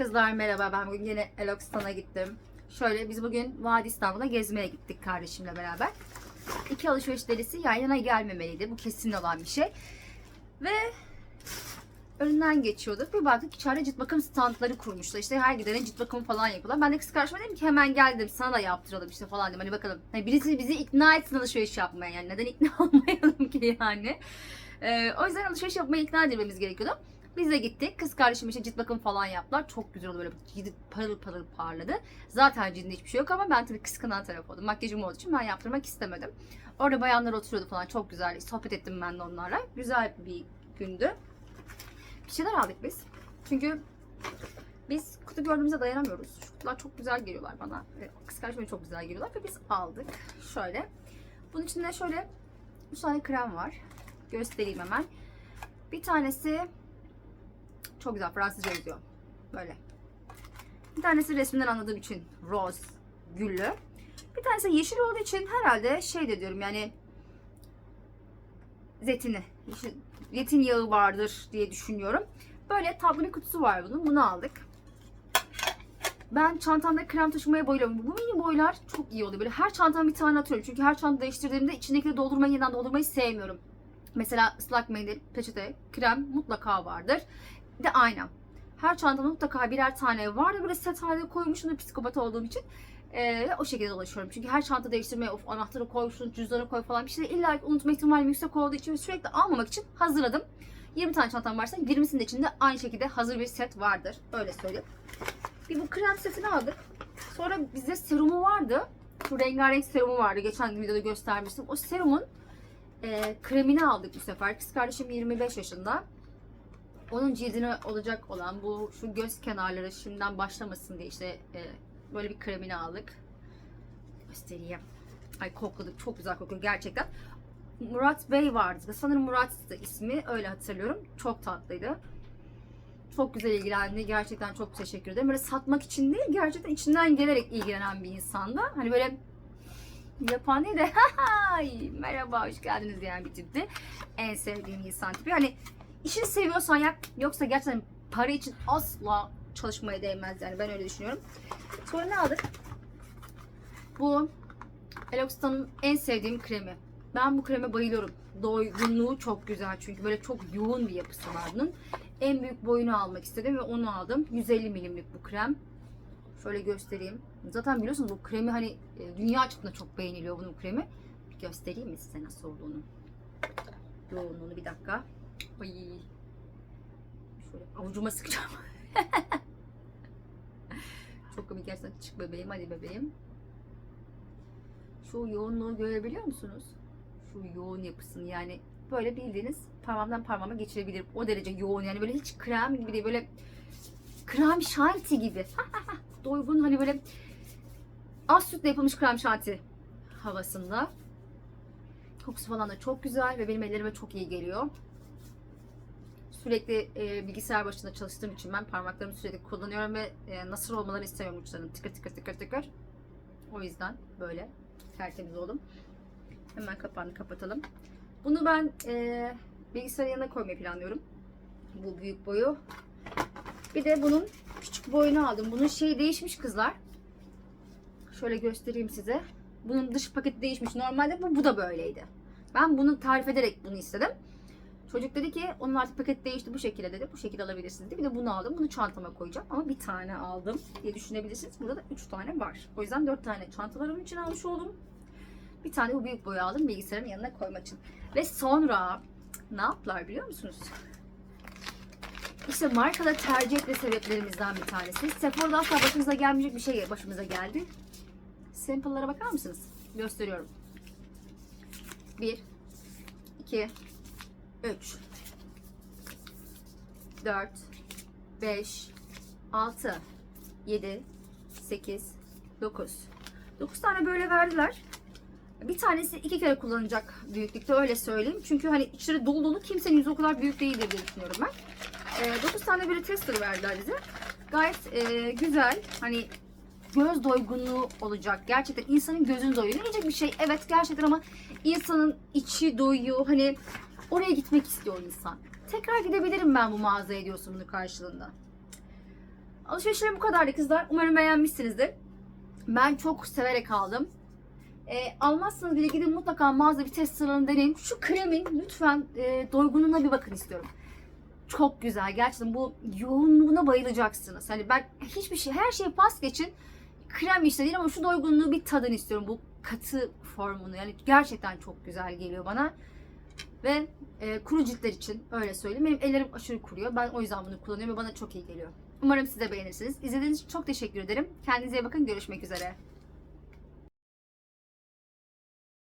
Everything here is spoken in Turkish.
Kızlar merhaba ben bugün yine Eloxistan'a gittim. Şöyle biz bugün Vadi İstanbul'a gezmeye gittik kardeşimle beraber. İki alışveriş delisi yan yana gelmemeliydi. Bu kesin olan bir şey. Ve önünden geçiyorduk. Bir baktık içeride cilt bakım standları kurmuşlar. İşte her gidene cilt bakımı falan yapıyorlar. Ben de kız karşıma dedim ki hemen gel dedim sana da yaptıralım işte falan dedim. Hani bakalım. Hani birisi bizi ikna etsin alışveriş yapmaya yani. Neden ikna olmayalım ki yani. Ee, o yüzden alışveriş yapmaya ikna edilmemiz gerekiyordu. Biz de gittik. Kız kardeşim işte cilt bakım falan yaptılar. Çok güzel oldu böyle cildi parıl parıl parladı. Zaten cildinde hiçbir şey yok ama ben tabii kıskanan taraf oldum. Makyajım olduğu için ben yaptırmak istemedim. Orada bayanlar oturuyordu falan çok güzel. Sohbet ettim ben de onlarla. Güzel bir gündü. Bir şeyler aldık biz. Çünkü biz kutu gördüğümüzde dayanamıyoruz. Şu kutular çok güzel geliyorlar bana. Kız kardeşime çok güzel geliyorlar ve biz aldık. Şöyle. Bunun içinde şöyle 3 tane krem var. Göstereyim hemen. Bir tanesi çok güzel Fransızca yazıyor. Böyle. Bir tanesi resminden anladığım için rose, güllü. Bir tanesi yeşil olduğu için herhalde şey de diyorum yani zeytini. yeşil- Zeytinyağı vardır diye düşünüyorum. Böyle bir kutusu var bunun. Bunu aldık. Ben çantamda krem taşımaya bayılıyorum. Bu mini boylar çok iyi oluyor. Böyle her çantama bir tane atıyorum. Çünkü her çanta değiştirdiğimde içindekileri doldurmayı yeniden doldurmayı sevmiyorum. Mesela ıslak mendil, peçete, krem mutlaka vardır. De aynam. Her çantamda mutlaka birer tane var. Böyle set halinde koymuşum da psikopat olduğum için. Ee, o şekilde dolaşıyorum. Çünkü her çanta değiştirmeye of anahtarı koy, cüzdanı koy falan bir şey illa unutma ihtimalim yüksek olduğu için sürekli almamak için hazırladım. 20 tane çantam varsa 20'sinin de içinde aynı şekilde hazır bir set vardır. Öyle söyleyeyim. Bir bu krem setini aldık. Sonra bizde serumu vardı. Şu rengarenk serumu vardı. Geçen videoda göstermiştim. O serumun e, kremini aldık bu sefer. Kız kardeşim 25 yaşında. Onun cildine olacak olan bu şu göz kenarları şimdiden başlamasın diye işte e, böyle bir kremini aldık. Göstereyim. Ay kokladık. Çok güzel kokuyor gerçekten. Murat Bey vardı. Sanırım Murat'tı ismi. Öyle hatırlıyorum. Çok tatlıydı. Çok güzel ilgilendi. Gerçekten çok teşekkür ederim. Böyle satmak için değil, gerçekten içinden gelerek ilgilenen bir insandı. Hani böyle yapan değil de "Hay, merhaba hoş geldiniz diyen bir tipti. En sevdiğim insan tipi. Hani işini seviyorsan yap. Yoksa gerçekten para için asla çalışmaya değmez yani. Ben öyle düşünüyorum. Sonra ne aldık? Bu Eloxistan'ın en sevdiğim kremi. Ben bu kreme bayılıyorum. Doygunluğu çok güzel çünkü böyle çok yoğun bir yapısı var bunun. En büyük boyunu almak istedim ve onu aldım. 150 milimlik bu krem. Şöyle göstereyim. Zaten biliyorsunuz bu kremi hani e, dünya çapında çok beğeniliyor bunun kremi. Bir göstereyim mi size nasıl olduğunu? Yoğunluğunu bir dakika. Ay. Şöyle avucuma sıkacağım. çok komik gerçekten. Çık bebeğim hadi bebeğim. Şu yoğunluğu görebiliyor musunuz? Şu yoğun yapısını yani böyle bildiğiniz parmağımdan parmağıma geçirebilirim. O derece yoğun yani böyle hiç krem gibi değil böyle krem şanti gibi. Doygun hani böyle az sütle yapılmış krem şanti havasında. Kokusu falan da çok güzel ve benim ellerime çok iyi geliyor. Sürekli e, bilgisayar başında çalıştığım için ben parmaklarımı sürekli kullanıyorum ve e, nasıl olmalarını istemiyorum uçlarının tıkır tıkır tıkır tıkır. O yüzden böyle tertemiz oldum. Hemen kapağını kapatalım. Bunu ben e, bilgisayarın yanına koymayı planlıyorum. Bu büyük boyu. Bir de bunun küçük boyunu aldım. Bunun şeyi değişmiş kızlar. Şöyle göstereyim size. Bunun dış paketi değişmiş. Normalde bu, bu da böyleydi. Ben bunu tarif ederek bunu istedim. Çocuk dedi ki onun artık paket değişti bu şekilde dedi. Bu şekilde alabilirsiniz dedi. Bir de bunu aldım. Bunu çantama koyacağım. Ama bir tane aldım diye düşünebilirsiniz. Burada da 3 tane var. O yüzden 4 tane çantalarım için almış oldum. Bir tane bu büyük boyu aldım bilgisayarın yanına koymak için. Ve sonra ne yaptılar biliyor musunuz? İşte markaları tercih etme sebeplerimizden bir tanesi. Sephora'da asla başımıza gelmeyecek bir şey başımıza geldi. Sample'lara bakar mısınız? Gösteriyorum. 1 2 3 4 5 6 7 8 9 9 tane böyle verdiler. Bir tanesi iki kere kullanacak büyüklükte öyle söyleyeyim. Çünkü hani içleri dolu dolu kimsenin yüzü o kadar büyük değildir diye düşünüyorum ben. 9 tane böyle tester verdiler bize. Gayet e, güzel. Hani göz doygunluğu olacak. Gerçekten insanın gözün doyuyor. Yiyecek bir şey evet gerçekten ama insanın içi doyuyor. Hani oraya gitmek istiyor insan. Tekrar gidebilirim ben bu mağazaya diyorsun bunun karşılığında. Alışverişlerim bu kadardı kızlar. Umarım beğenmişsinizdir. Ben çok severek aldım. E, almazsanız bile gidin mutlaka mağaza bir test sıralarını deneyin. Şu kremin lütfen e, doygunluğuna bir bakın istiyorum. Çok güzel. Gerçekten bu yoğunluğuna bayılacaksınız. Hani ben hiçbir şey, her şeyi pas geçin. Krem işte değil ama şu doygunluğu bir tadın istiyorum. Bu katı formunu. Yani gerçekten çok güzel geliyor bana. Ve e, kuru ciltler için öyle söyleyeyim. Benim ellerim aşırı kuruyor. Ben o yüzden bunu kullanıyorum ve bana çok iyi geliyor. Umarım siz de beğenirsiniz. İzlediğiniz için çok teşekkür ederim. Kendinize iyi bakın. Görüşmek üzere.